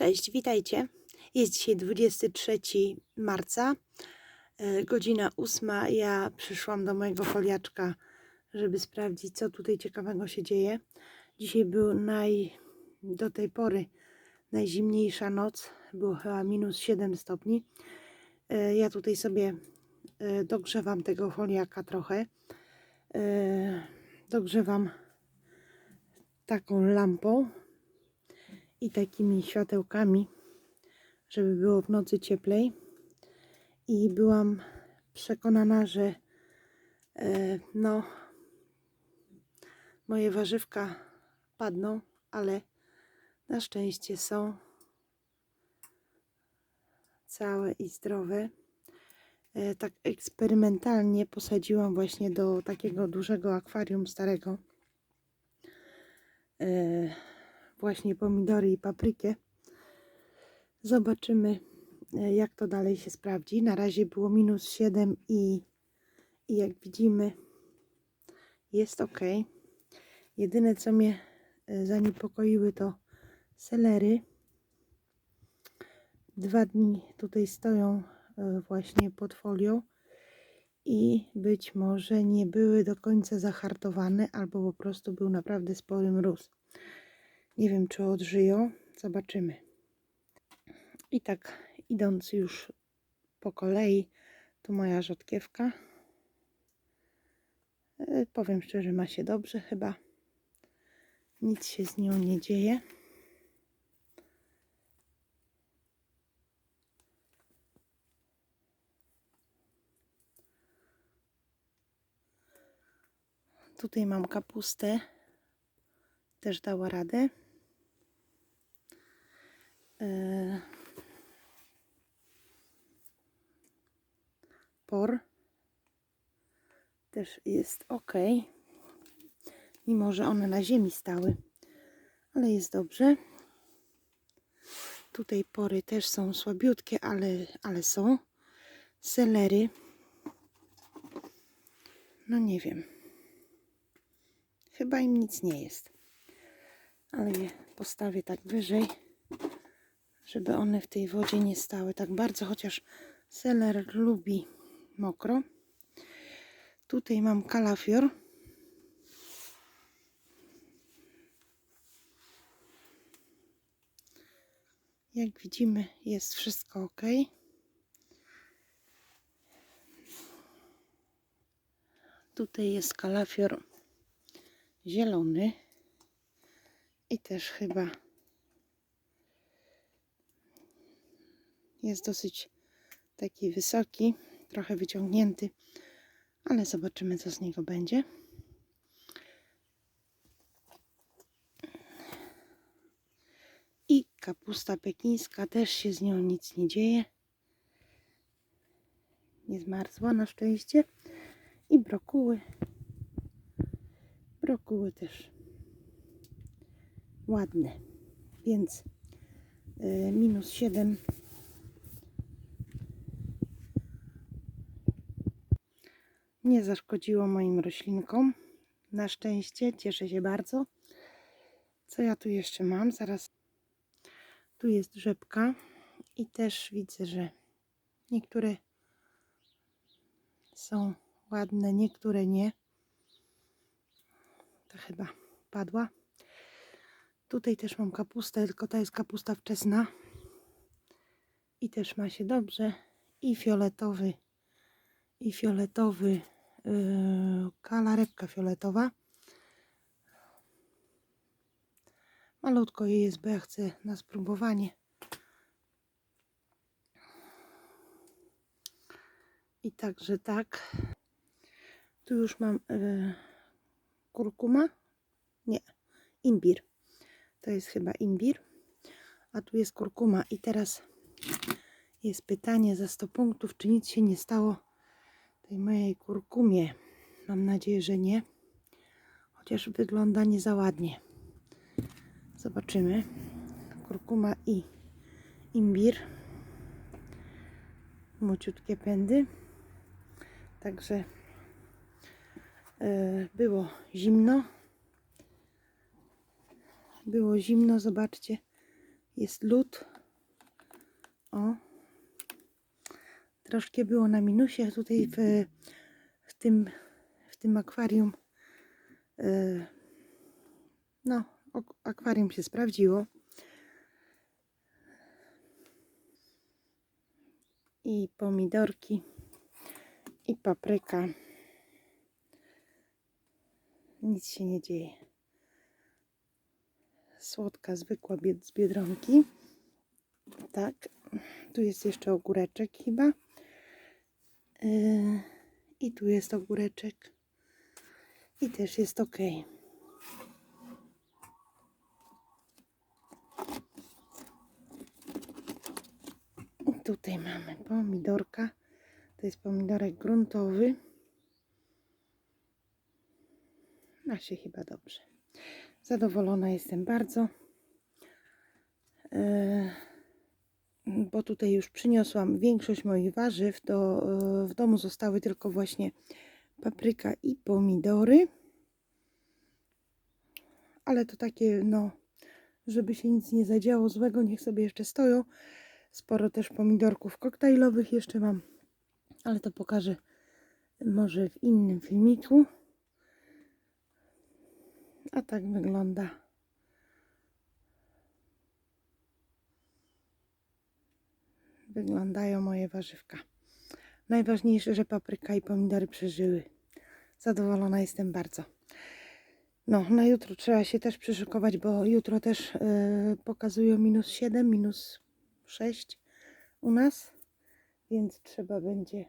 Cześć, witajcie. Jest dzisiaj 23 marca, e, godzina 8. Ja przyszłam do mojego foliaczka, żeby sprawdzić, co tutaj ciekawego się dzieje. Dzisiaj był naj, do tej pory najzimniejsza noc, było chyba minus 7 stopni. E, Ja tutaj sobie e, dogrzewam tego foliaka trochę. Dogrzewam taką lampą i takimi światełkami, żeby było w nocy cieplej. I byłam przekonana, że e, no, moje warzywka padną, ale na szczęście są całe i zdrowe. E, tak eksperymentalnie posadziłam właśnie do takiego dużego akwarium starego e, właśnie pomidory i paprykę. Zobaczymy, e, jak to dalej się sprawdzi. Na razie było minus 7 i, i jak widzimy, jest ok. Jedyne, co mnie e, zaniepokoiły, to selery. Dwa dni tutaj stoją e, właśnie pod folią i być może nie były do końca zahartowane, albo po prostu był naprawdę spory mróz. Nie wiem, czy odżyją. Zobaczymy. I tak idąc już po kolei, to moja rzodkiewka. E, Powiem szczerze, ma się dobrze chyba. Nic się z nią nie dzieje. Tutaj mam kapustę. Też dała radę. E, Por też jest ok. Mimo, że one na ziemi stały, ale jest dobrze. Tutaj pory też są słabiutkie, ale, ale są. Selery. No nie wiem. Chyba im nic nie jest. Ale je postawię tak wyżej, żeby one w tej wodzie nie stały tak bardzo, chociaż seler lubi mokro. Tutaj mam kalafior. Jak widzimy, jest wszystko ok. Tutaj jest kalafior zielony i też chyba jest dosyć taki wysoki, trochę wyciągnięty, ale zobaczymy, co z niego będzie. I kapusta pekińska, też się z nią nic nie dzieje. Nie zmarzła na szczęście. I brokuły. Brokuły też ładne. Więc y, minus 7 nie zaszkodziło moim roślinkom. Na szczęście cieszę się bardzo. Co ja tu jeszcze mam? Zaraz. Tu jest rzepka i też widzę, że niektóre są ładne, niektóre nie. To chyba padła. Tutaj też mam kapustę, tylko to jest kapusta wczesna. I też ma się dobrze. I fioletowy, i fioletowy, yy, fioletowa. Malutko jej jest, bo ja chcę na spróbowanie. I także tak. Tu już mam yy, kurkuma. Nie, imbir. To jest chyba imbir. A tu jest kurkuma. I teraz jest pytanie za 100 punktów, czy nic się nie stało tej mojej kurkumie. Mam nadzieję, że nie. Chociaż wygląda nie za ładnie. Zobaczymy. Kurkuma i imbir. Mociutkie pędy. Także e, było zimno. Było zimno, zobaczcie. Jest lód. O. Troszkę było na minusie tutaj w, w, tym, w tym akwarium. e, No, akwarium się sprawdziło. I pomidorki. I papryka. Nic się nie dzieje. Słodka, zwykła z biedronki. Tak. Tu jest jeszcze ogóreczek chyba. Yy, I tu jest ogóreczek. I też jest ok. I tutaj mamy pomidorka. To jest pomidorek gruntowy. Ma się chyba dobrze. Zadowolona jestem bardzo. Yy, bo tutaj już przyniosłam większość moich warzyw. Do, yy, w domu zostały tylko właśnie papryka i pomidory. Ale to takie, no, żeby się nic nie zadziało złego, niech sobie jeszcze stoją. Sporo też pomidorków koktajlowych jeszcze mam, ale to pokażę może w innym filmiku. A tak wygląda. Wyglądają moje warzywka. Najważniejsze, że papryka i pomidory przeżyły. Zadowolona jestem bardzo. No, na jutro trzeba się też przyszykować, bo jutro też yy, pokazują minus 7, minus 6 u nas, więc trzeba będzie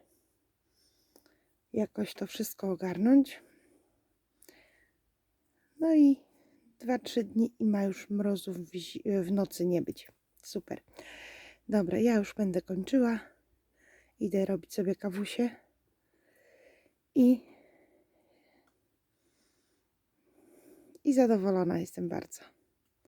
jakoś to wszystko ogarnąć. No i 2-3 dni i ma już mrozów w, w nocy nie być. Super. Dobra, ja już będę kończyła. Idę robić sobie kawusie. I, i zadowolona jestem bardzo.